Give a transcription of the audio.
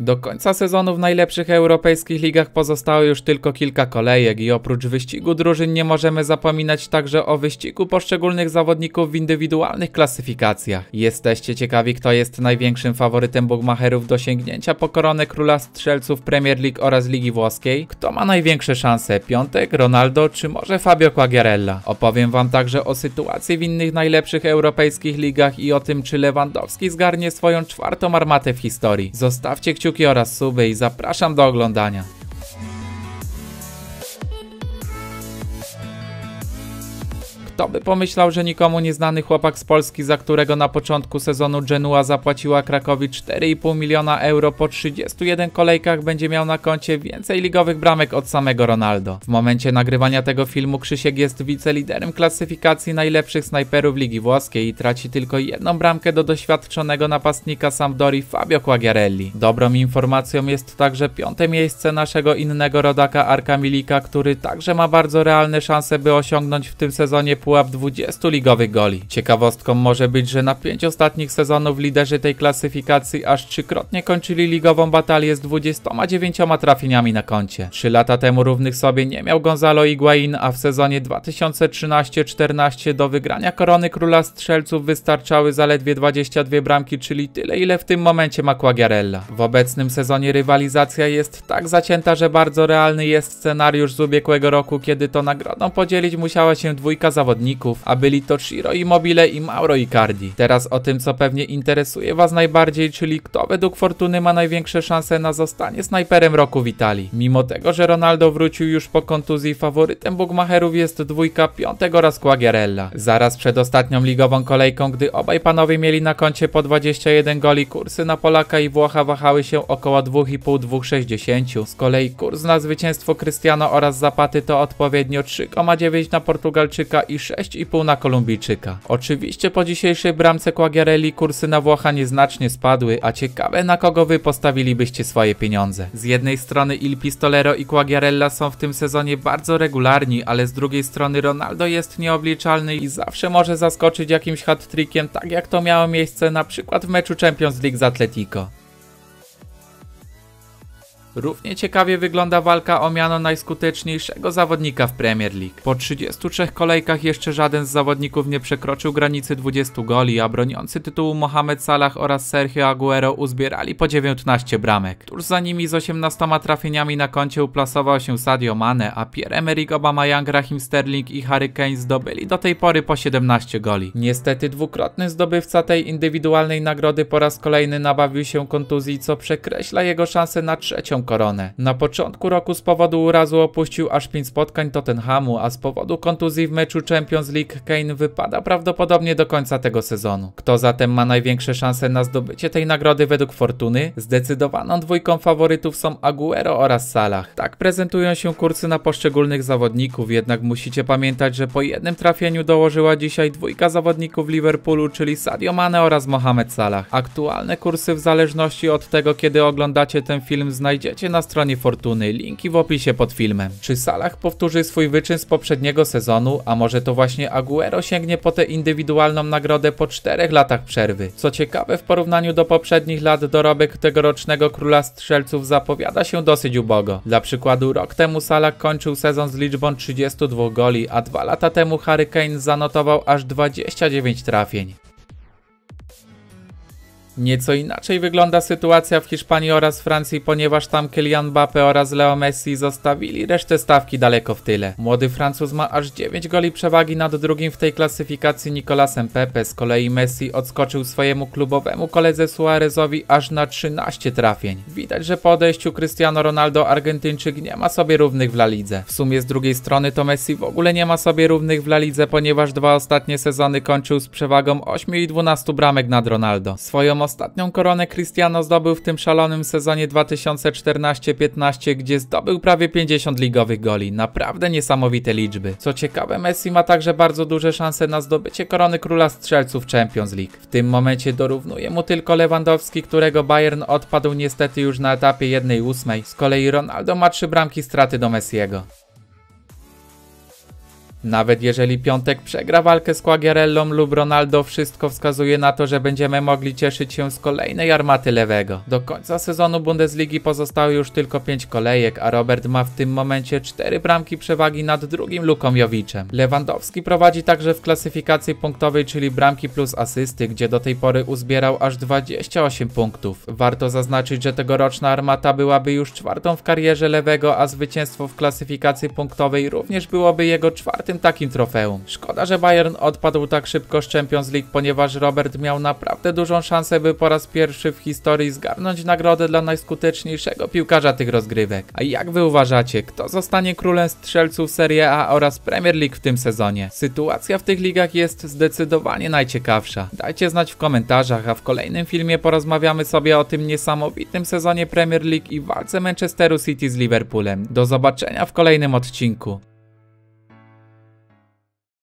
Do końca sezonu w najlepszych europejskich ligach pozostało już tylko kilka kolejek i oprócz wyścigu drużyn nie możemy zapominać także o wyścigu poszczególnych zawodników w indywidualnych klasyfikacjach. Jesteście ciekawi kto jest największym faworytem bookmacherów do sięgnięcia po koronę króla strzelców Premier League oraz Ligi Włoskiej? Kto ma największe szanse? Piątek, Ronaldo czy może Fabio Quagliarella? Opowiem wam także o sytuacji w innych najlepszych europejskich ligach i o tym czy Lewandowski zgarnie swoją czwartą armatę w historii. Zostawcie kciuki kciuki oraz suby i zapraszam do oglądania. Kto by pomyślał, że nikomu nieznany chłopak z Polski, za którego na początku sezonu Genua zapłaciła Krakowi 4,5 miliona euro po 31 kolejkach będzie miał na koncie więcej ligowych bramek od samego Ronaldo. W momencie nagrywania tego filmu Krzysiek jest wiceliderem klasyfikacji najlepszych snajperów Ligi Włoskiej i traci tylko jedną bramkę do doświadczonego napastnika Sampdori Fabio Quagliarelli. Dobrą informacją jest także piąte miejsce naszego innego rodaka Arka Milika, który także ma bardzo realne szanse by osiągnąć w tym sezonie pułap 20 ligowych goli. Ciekawostką może być, że na pięć ostatnich sezonów liderzy tej klasyfikacji aż trzykrotnie kończyli ligową batalię z 29 trafieniami na koncie. Trzy lata temu równych sobie nie miał Gonzalo Higuain, a w sezonie 2013-14 do wygrania korony króla strzelców wystarczały zaledwie 22 bramki, czyli tyle ile w tym momencie ma Quagliarella. W obecnym sezonie rywalizacja jest tak zacięta, że bardzo realny jest scenariusz z ubiegłego roku, kiedy to nagrodą podzielić musiała się dwójka zawodników zawodników, a byli to Shiro Immobile i Mauro Icardi. Teraz o tym, co pewnie interesuje Was najbardziej, czyli kto według Fortuny ma największe szanse na zostanie snajperem roku w Italii. Mimo tego, że Ronaldo wrócił już po kontuzji, faworytem Bugmacherów jest dwójka piątego oraz Quagliarella. Zaraz przed ostatnią ligową kolejką, gdy obaj panowie mieli na koncie po 21 goli, kursy na Polaka i Włocha wahały się około 2,5-2,60. Z kolei kurs na zwycięstwo Cristiano oraz Zapaty to odpowiednio 3,9 na Portugalczyka i 6,5 na Kolumbijczyka. Oczywiście po dzisiejszej bramce Quagliarelli kursy na Włocha nieznacznie spadły, a ciekawe na kogo wy postawilibyście swoje pieniądze. Z jednej strony Il Pistolero i Quagliarella są w tym sezonie bardzo regularni, ale z drugiej strony Ronaldo jest nieobliczalny i zawsze może zaskoczyć jakimś hat-trickiem, tak jak to miało miejsce na przykład w meczu Champions League z Atletico. Równie ciekawie wygląda walka o miano najskuteczniejszego zawodnika w Premier League. Po 33 kolejkach jeszcze żaden z zawodników nie przekroczył granicy 20 goli, a broniący tytułu Mohamed Salah oraz Sergio Aguero uzbierali po 19 bramek. Tuż za nimi z 18 trafieniami na koncie uplasował się Sadio Mane, a Pierre-Emerick Aubameyang, Raheem Sterling i Harry Kane zdobyli do tej pory po 17 goli. Niestety dwukrotny zdobywca tej indywidualnej nagrody po raz kolejny nabawił się kontuzji, co przekreśla jego szanse na trzecią koronę. Na początku roku z powodu urazu opuścił aż 5 spotkań Tottenhamu, a z powodu kontuzji w meczu Champions League Kane wypada prawdopodobnie do końca tego sezonu. Kto zatem ma największe szanse na zdobycie tej nagrody według Fortuny? Zdecydowaną dwójką faworytów są Aguero oraz Salah. Tak prezentują się kursy na poszczególnych zawodników, jednak musicie pamiętać, że po jednym trafieniu dołożyła dzisiaj dwójka zawodników Liverpoolu, czyli Sadio Mane oraz Mohamed Salah. Aktualne kursy w zależności od tego, kiedy oglądacie ten film znajdziecie znajdziecie na stronie Fortuny, linki w opisie pod filmem. Czy Salah powtórzy swój wyczyn z poprzedniego sezonu, a może to właśnie Aguero sięgnie po tę indywidualną nagrodę po 4 latach przerwy? Co ciekawe, w porównaniu do poprzednich lat dorobek tegorocznego króla strzelców zapowiada się dosyć ubogo. Dla przykładu rok temu Salah kończył sezon z liczbą 32 goli, a dwa lata temu Harry Kane zanotował aż 29 trafień. Nieco inaczej wygląda sytuacja w Hiszpanii oraz Francji, ponieważ tam Kylian Mbappe oraz Leo Messi zostawili resztę stawki daleko w tyle. Młody Francuz ma aż 9 goli przewagi nad drugim w tej klasyfikacji Nicolasem Pepe, z kolei Messi odskoczył swojemu klubowemu koledze Suarezowi aż na 13 trafień. Widać, że po odejściu Cristiano Ronaldo Argentyńczyk nie ma sobie równych w La Lidze. W sumie z drugiej strony to Messi w ogóle nie ma sobie równych w La Lidze, ponieważ dwa ostatnie sezony kończył z przewagą 8 i 12 bramek nad Ronaldo. Swoją Ostatnią koronę Cristiano zdobył w tym szalonym sezonie 2014-15, gdzie zdobył prawie 50 ligowych goli. Naprawdę niesamowite liczby. Co ciekawe, Messi ma także bardzo duże szanse na zdobycie korony króla strzelców Champions League. W tym momencie dorównuje mu tylko Lewandowski, którego Bayern odpadł niestety już na etapie 1-8. Z kolei Ronaldo ma 3 bramki straty do Messiego. Nawet jeżeli Piątek przegra walkę z Quagliarellą lub Ronaldo, wszystko wskazuje na to, że będziemy mogli cieszyć się z kolejnej armaty lewego. Do końca sezonu Bundesligi pozostało już tylko 5 kolejek, a Robert ma w tym momencie 4 bramki przewagi nad drugim Luką Jowiczem. Lewandowski prowadzi także w klasyfikacji punktowej, czyli bramki plus asysty, gdzie do tej pory uzbierał aż 28 punktów. Warto zaznaczyć, że tegoroczna armata byłaby już czwartą w karierze lewego, a zwycięstwo w klasyfikacji punktowej również byłoby jego czwartym takim trofeum. Szkoda, że Bayern odpadł tak szybko z Champions League, ponieważ Robert miał naprawdę dużą szansę, by po raz pierwszy w historii zgarnąć nagrodę dla najskuteczniejszego piłkarza tych rozgrywek. A jak wy uważacie, kto zostanie królem strzelców Serie A oraz Premier League w tym sezonie? Sytuacja w tych ligach jest zdecydowanie najciekawsza. Dajcie znać w komentarzach, a w kolejnym filmie porozmawiamy sobie o tym niesamowitym sezonie Premier League i walce Manchesteru City z Liverpoolem. Do zobaczenia w kolejnym odcinku.